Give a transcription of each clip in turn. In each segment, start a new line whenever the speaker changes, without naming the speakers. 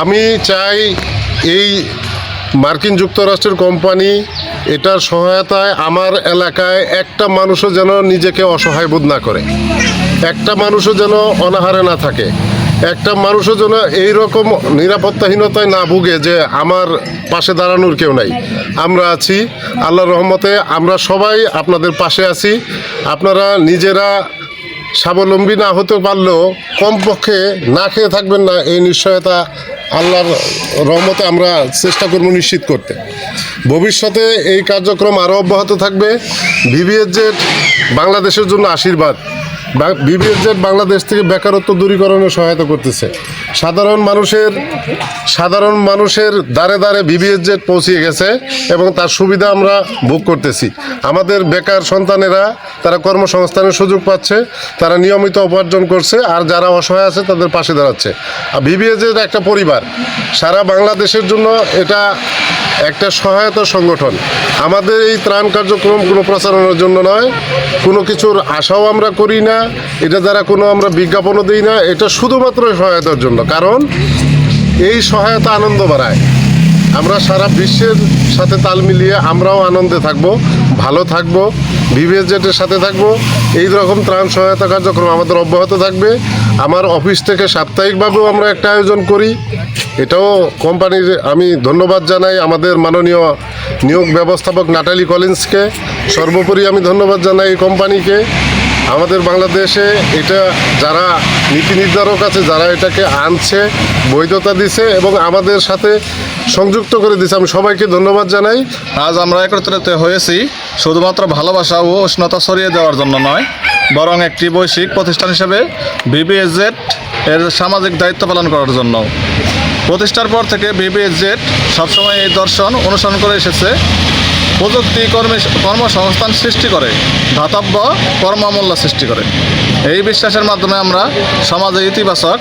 আমি চাই এই মার্কিন যুক্তরাষ্ট্রের কোম্পানি এটার সহায়তায় আমার এলাকায় একটা মানুষও যেন নিজেকে অসহায় বোধ না করে। একটা মানুষও যেন অনাহারে না থাকে। একটা মানুষও যেন এই রকম নিরাপত্তাহীনতায় না ভুগে যে আমার পাশে দাঁড়ানোর কেউ নাই। আমরা আছি আল্লাহর রহমতে, আমরা সবাই আপনাদের পাশে আছি। আপনারা নিজেরা স্বাবলম্বী না হতে পারলেও কমপক্ষে না খেয়ে থাকবেন না, এই নিশ্চয়তা আল্লাহর রহমতে আমরা চেষ্টা করব নিশ্চিত করতে। ভবিষ্যতে এই কার্যক্রম আরও অব্যাহত থাকবে। ভিভিএসজেড বাংলাদেশের জন্য আশীর্বাদ। বিবিএসজেড বাংলাদেশ থেকে বেকারত্ব দূরীকরণে সহায়তা করতেছে। সাধারণ মানুষের সাধারণ মানুষের দ্বারে দ্বারে বিবিএসজেড পৌঁছিয়ে গেছে এবং তার সুবিধা আমরা ভোগ করতেছি। আমাদের বেকার সন্তানেরা, তারা কর্মসংস্থানের সুযোগ পাচ্ছে, তারা নিয়মিত উপার্জন করছে, আর যারা অসহায় আছে তাদের পাশে দাঁড়াচ্ছে। আর বিবিএসজেড একটা পরিবার। সারা বাংলাদেশের জন্য এটা একটা সহায়তা সংগঠন। আমাদের এই ত্রাণ কার্যক্রম কোনো প্রচারণার জন্য নয়। কোনো কিছুর আশাও আমরা করি না। এটা দ্বারা কোনো আমরা বিজ্ঞাপনও দিই না। এটা শুধুমাত্র সহায়তার জন্য। কারণ এই সহায়তা আনন্দ বাড়ায়। আমরা সারা বিশ্বের সাথে তাল মিলিয়ে আমরাও আনন্দে থাকব, ভালো থাকব, বিবিএস জেটের সাথে থাকব। এই রকম ত্রাণ সহায়তা কার্যক্রম আমাদের অব্যাহত থাকবে। আমার অফিস থেকে সাপ্তাহিকভাবেও আমরা একটা আয়োজন করি। এটাও কোম্পানির আমি ধন্যবাদ জানাই আমাদের মাননীয় নিয়োগ ব্যবস্থাপক নাটালি কলিন্সকে। সর্বোপরি আমি ধন্যবাদ জানাই এই কোম্পানিকে। আমাদের বাংলাদেশে এটা যারা নীতি নির্ধারক আছে যারা এটাকে আনছে, বৈধতা দিছে এবং আমাদের সাথে সংযুক্ত করে দিছে। আমি সবাইকে ধন্যবাদ জানাই।
আজ আমরা একত্রিত হয়েছি শুধুমাত্র ভালোবাসা ও উষ্ণতা ছড়িয়ে দেওয়ার জন্য নয়, বরং একটি বৈশ্বিক প্রতিষ্ঠান হিসেবে বিবিএসজেড এর সামাজিক দায়িত্ব পালন করার জন্য। প্রতিষ্ঠার পর থেকে বিবিএসজেড সবসময় এই দর্শন অনুসরণ করে এসেছে। প্রযুক্তি কর্মী কর্মসংস্থান সৃষ্টি করে, ধাতব্য কর্মমূল্য সৃষ্টি করে। এই বিশ্বাসের মাধ্যমে আমরা সমাজে ইতিবাচক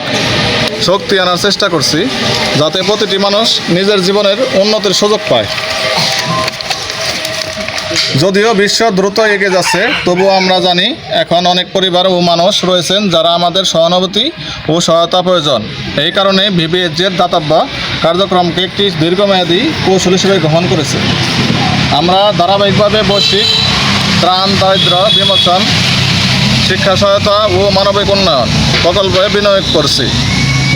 শক্তি আনার চেষ্টা করছি, যাতে প্রতিটি মানুষ নিজের জীবনের উন্নতির সুযোগ পায়। যদিও বিশ্ব দ্রুত এগিয়ে যাচ্ছে, তবুও আমরা জানি এখন অনেক পরিবার ও মানুষ রয়েছেন যারা আমাদের সহানুভূতি ও সহায়তা প্রয়োজন। এই কারণে ভিবিএসজের দাতব্য কার্যক্রমকে একটি দীর্ঘমেয়াদী কৌশল হিসেবে গ্রহণ করেছে। আমরা ধারাবাহিকভাবে বৈশ্বিক ত্রাণ দারিদ্র বিমোচন শিক্ষা সহায়তা ও মানবিক উন্নয়ন প্রকল্পে বিনিয়োগ করছি।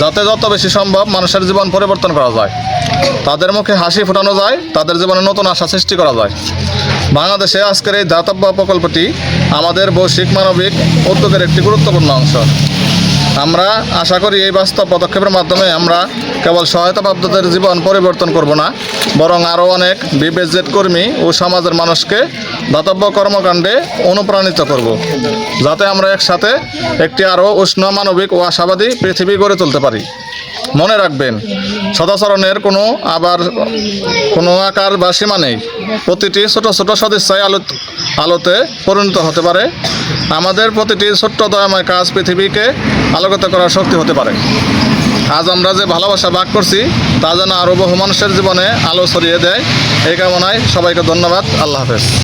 যাতে যত বেশি সম্ভব মানুষের জীবন পরিবর্তন করা যায়। তাদের মুখে হাসি ফোটানো যায়, তাদের জীবনে নতুন আশা সৃষ্টি করা যায়। বাংলাদেশে আজকের এই দাতব্য প্রকল্পটি আমাদের বৈশ্বিক, মানবিক, উদ্যোগের একটি গুরুত্বপূর্ণ অংশ। আমরা আশা করি এই বাস্তব পদক্ষেপের মাধ্যমে আমরা কেবল সহায়তাপ্রাপ্তদের জীবন পরিবর্তন করব না, বরং আরও অনেক বিবেচজেট কর্মী ও সমাজের মানুষকে দাতব্য কর্মকাণ্ডে অনুপ্রাণিত করব, যাতে আমরা একসাথে একটি আরও উষ্ণ মানবিক ও আশাবাদী পৃথিবী গড়ে তুলতে পারি। মনে রাখবেন, সদাচরণের কোনো আবার, কোনো আকার বা সীমা নেই। প্রতিটি ছোট ছোট সদিচ্ছায় আলো আলোতে পরিণত হতে পারে। আমাদের প্রতিটি ছোট্ট দয়াময় কাজ পৃথিবীকে আলোকিত করার শক্তি হতে পারে। আজ আমরা যে ভালোবাসা ভাগ করছি, তা যেন আরও বহু মানুষের জীবনে আলো ছড়িয়ে দেয়, এই কামনায় সবাইকে ধন্যবাদ। আল্লাহ হাফেজ।